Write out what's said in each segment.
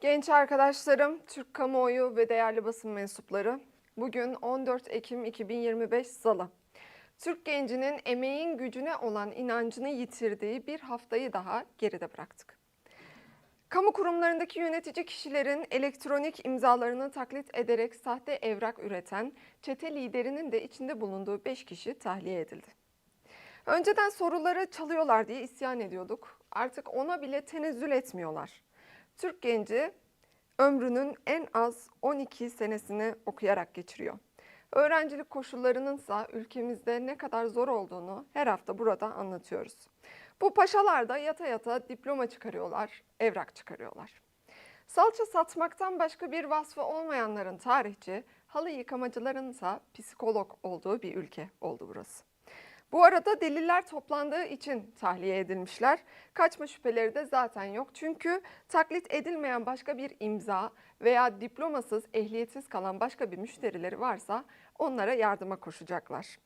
Genç arkadaşlarım, Türk kamuoyu ve değerli basın mensupları. Bugün 14 Ekim 2025 Salı. Türk gencinin emeğin gücüne olan inancını yitirdiği bir haftayı daha geride bıraktık. Kamu kurumlarındaki yönetici kişilerin elektronik imzalarını taklit ederek sahte evrak üreten çete liderinin de içinde bulunduğu 5 kişi tahliye edildi. Önceden soruları çalıyorlar diye isyan ediyorduk. Artık ona bile tenezzül etmiyorlar. Türk genci ömrünün en az 12 senesini okuyarak geçiriyor. Öğrencilik koşullarının ise ülkemizde ne kadar zor olduğunu her hafta burada anlatıyoruz. Bu paşalar da yata yata diploma çıkarıyorlar, evrak çıkarıyorlar. Salça satmaktan başka bir vasfı olmayanların tarihçi, halı yıkamacıların ise psikolog olduğu bir ülke oldu burası. Bu arada deliller toplandığı için tahliye edilmişler. Kaçma şüpheleri de zaten yok. Çünkü taklit edilmeyen başka bir imza veya diplomasız, ehliyetsiz kalan başka bir müşterileri varsa onlara yardıma koşacaklar.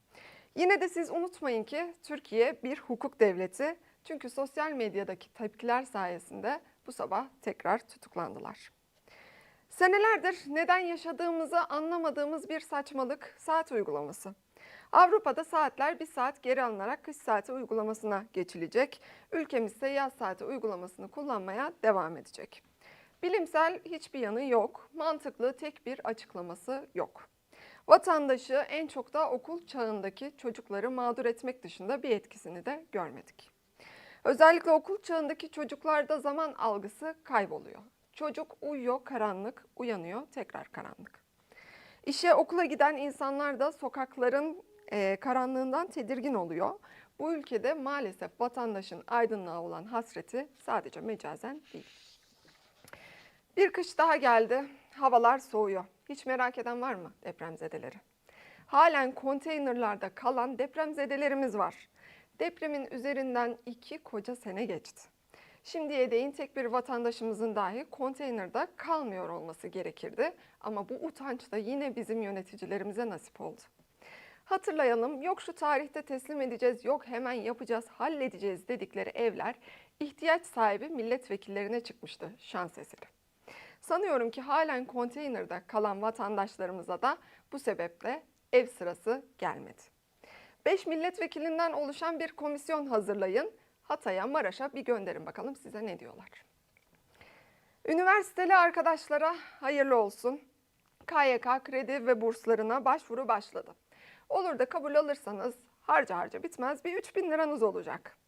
Yine de siz unutmayın ki Türkiye bir hukuk devleti. Çünkü sosyal medyadaki tepkiler sayesinde bu sabah tekrar tutuklandılar. Senelerdir neden yaşadığımızı anlamadığımız bir saçmalık saat uygulaması. Avrupa'da saatler bir saat geri alınarak kış saati uygulamasına geçilecek. Ülkemiz ise yaz saati uygulamasını kullanmaya devam edecek. Bilimsel hiçbir yanı yok. Mantıklı tek bir açıklaması yok. Vatandaşı en çok da okul çağındaki çocukları mağdur etmek dışında bir etkisini de görmedik. Özellikle okul çağındaki çocuklarda zaman algısı kayboluyor. Çocuk uyuyor karanlık, uyanıyor tekrar karanlık. İşe okula giden insanlar da sokakların e, karanlığından tedirgin oluyor. Bu ülkede maalesef vatandaşın aydınlığa olan hasreti sadece mecazen değil. Bir kış daha geldi. Havalar soğuyor. Hiç merak eden var mı depremzedeleri? Halen konteynerlarda kalan depremzedelerimiz var. Depremin üzerinden iki koca sene geçti. Şimdiye değin tek bir vatandaşımızın dahi konteynerde kalmıyor olması gerekirdi. Ama bu utanç da yine bizim yöneticilerimize nasip oldu. Hatırlayalım yok şu tarihte teslim edeceğiz, yok hemen yapacağız, halledeceğiz dedikleri evler ihtiyaç sahibi milletvekillerine çıkmıştı şans eseri. Sanıyorum ki halen konteynerde kalan vatandaşlarımıza da bu sebeple ev sırası gelmedi. 5 milletvekilinden oluşan bir komisyon hazırlayın. Hatay'a, Maraş'a bir gönderin bakalım size ne diyorlar. Üniversiteli arkadaşlara hayırlı olsun. KYK kredi ve burslarına başvuru başladı. Olur da kabul alırsanız harca harca bitmez bir 3000 liranız olacak.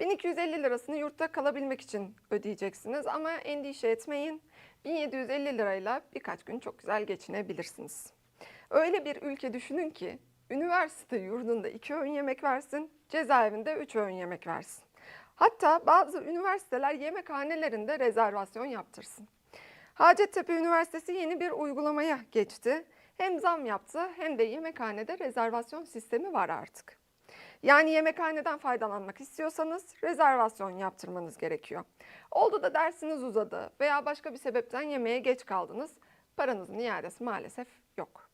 1250 lirasını yurtta kalabilmek için ödeyeceksiniz ama endişe etmeyin. 1750 lirayla birkaç gün çok güzel geçinebilirsiniz. Öyle bir ülke düşünün ki üniversite yurdunda iki öğün yemek versin, cezaevinde üç öğün yemek versin. Hatta bazı üniversiteler yemekhanelerinde rezervasyon yaptırsın. Hacettepe Üniversitesi yeni bir uygulamaya geçti. Hem zam yaptı hem de yemekhanede rezervasyon sistemi var artık. Yani yemekhaneden faydalanmak istiyorsanız rezervasyon yaptırmanız gerekiyor. Oldu da dersiniz uzadı veya başka bir sebepten yemeğe geç kaldınız. Paranızın iadesi maalesef yok.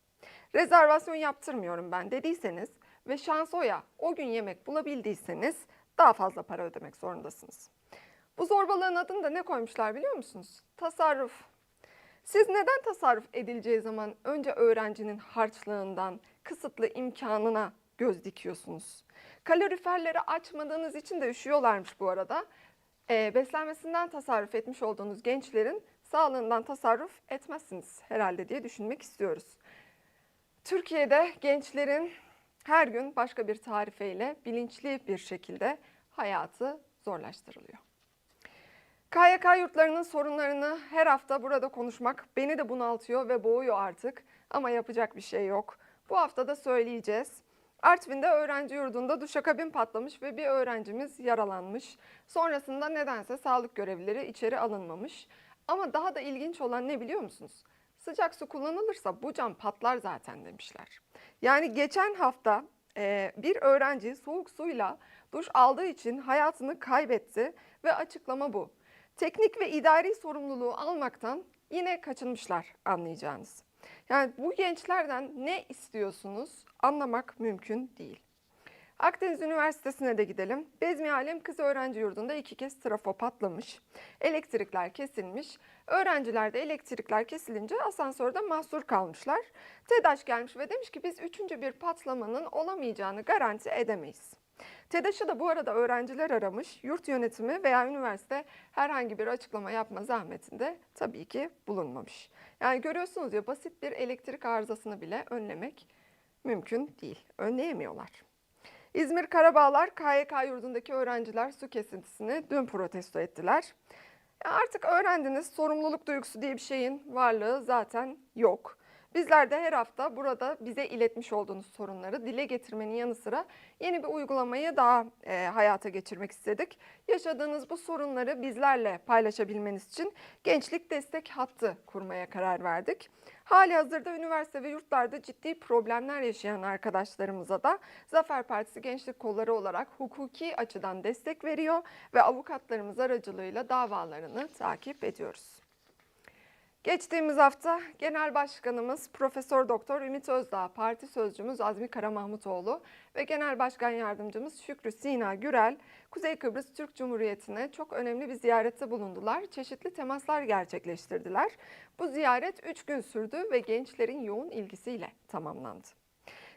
Rezervasyon yaptırmıyorum ben dediyseniz ve şans o ya o gün yemek bulabildiyseniz daha fazla para ödemek zorundasınız. Bu zorbalığın adını da ne koymuşlar biliyor musunuz? Tasarruf. Siz neden tasarruf edileceği zaman önce öğrencinin harçlığından, kısıtlı imkanına göz dikiyorsunuz? Kaloriferleri açmadığınız için de üşüyorlarmış bu arada. E, beslenmesinden tasarruf etmiş olduğunuz gençlerin sağlığından tasarruf etmezsiniz herhalde diye düşünmek istiyoruz. Türkiye'de gençlerin her gün başka bir tarifeyle bilinçli bir şekilde hayatı zorlaştırılıyor. KYK yurtlarının sorunlarını her hafta burada konuşmak beni de bunaltıyor ve boğuyor artık ama yapacak bir şey yok. Bu hafta da söyleyeceğiz. Artvin'de öğrenci yurdunda duşakabin patlamış ve bir öğrencimiz yaralanmış. Sonrasında nedense sağlık görevlileri içeri alınmamış. Ama daha da ilginç olan ne biliyor musunuz? Sıcak su kullanılırsa bu cam patlar zaten demişler. Yani geçen hafta e, bir öğrenci soğuk suyla duş aldığı için hayatını kaybetti ve açıklama bu. Teknik ve idari sorumluluğu almaktan yine kaçınmışlar anlayacağınız. Yani bu gençlerden ne istiyorsunuz anlamak mümkün değil. Akdeniz Üniversitesi'ne de gidelim. Bezmi Alem Kız Öğrenci Yurdu'nda iki kez trafo patlamış. Elektrikler kesilmiş. Öğrenciler de elektrikler kesilince asansörde mahsur kalmışlar. TEDAŞ gelmiş ve demiş ki biz üçüncü bir patlamanın olamayacağını garanti edemeyiz. TEDAŞ'ı da bu arada öğrenciler aramış. Yurt yönetimi veya üniversite herhangi bir açıklama yapma zahmetinde tabii ki bulunmamış. Yani görüyorsunuz ya basit bir elektrik arızasını bile önlemek mümkün değil. Önleyemiyorlar. İzmir Karabağlar KYK yurdundaki öğrenciler su kesintisini dün protesto ettiler. Ya Artık öğrendiniz sorumluluk duygusu diye bir şeyin varlığı zaten yok. Bizler de her hafta burada bize iletmiş olduğunuz sorunları dile getirmenin yanı sıra yeni bir uygulamayı daha e, hayata geçirmek istedik. Yaşadığınız bu sorunları bizlerle paylaşabilmeniz için gençlik destek hattı kurmaya karar verdik. Hali hazırda üniversite ve yurtlarda ciddi problemler yaşayan arkadaşlarımıza da Zafer Partisi Gençlik Kolları olarak hukuki açıdan destek veriyor ve avukatlarımız aracılığıyla davalarını takip ediyoruz. Geçtiğimiz hafta Genel Başkanımız Profesör Doktor Ümit Özdağ, Parti Sözcümüz Azmi Karamahmutoğlu ve Genel Başkan Yardımcımız Şükrü Sina Gürel, Kuzey Kıbrıs Türk Cumhuriyeti'ne çok önemli bir ziyarette bulundular. Çeşitli temaslar gerçekleştirdiler. Bu ziyaret 3 gün sürdü ve gençlerin yoğun ilgisiyle tamamlandı.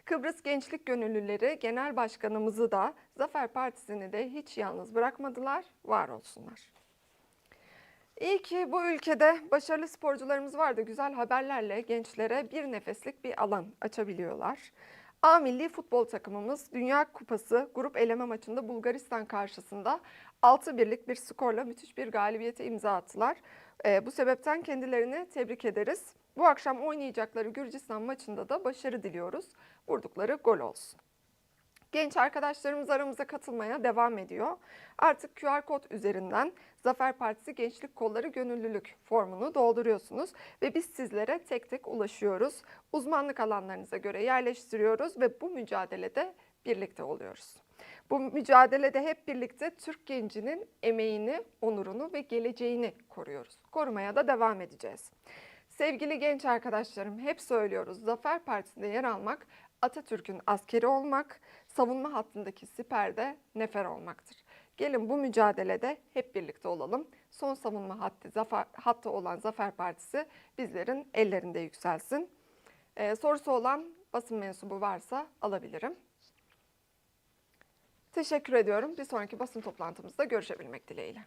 Kıbrıs Gençlik Gönüllüleri Genel Başkanımızı da Zafer Partisi'ni de hiç yalnız bırakmadılar, var olsunlar. İyi ki bu ülkede başarılı sporcularımız var da güzel haberlerle gençlere bir nefeslik bir alan açabiliyorlar. A milli futbol takımımız Dünya Kupası grup eleme maçında Bulgaristan karşısında 6 birlik bir skorla müthiş bir galibiyete imza attılar. Ee, bu sebepten kendilerini tebrik ederiz. Bu akşam oynayacakları Gürcistan maçında da başarı diliyoruz. Vurdukları gol olsun. Genç arkadaşlarımız aramıza katılmaya devam ediyor. Artık QR kod üzerinden Zafer Partisi Gençlik Kolları Gönüllülük formunu dolduruyorsunuz ve biz sizlere tek tek ulaşıyoruz. Uzmanlık alanlarınıza göre yerleştiriyoruz ve bu mücadelede birlikte oluyoruz. Bu mücadelede hep birlikte Türk gencinin emeğini, onurunu ve geleceğini koruyoruz. Korumaya da devam edeceğiz. Sevgili genç arkadaşlarım hep söylüyoruz Zafer Partisi'nde yer almak Atatürk'ün askeri olmak, savunma hattındaki siperde nefer olmaktır. Gelin bu mücadelede hep birlikte olalım. Son savunma hattı, zafer, hattı olan Zafer Partisi bizlerin ellerinde yükselsin. Ee, sorusu olan basın mensubu varsa alabilirim. Teşekkür ediyorum. Bir sonraki basın toplantımızda görüşebilmek dileğiyle.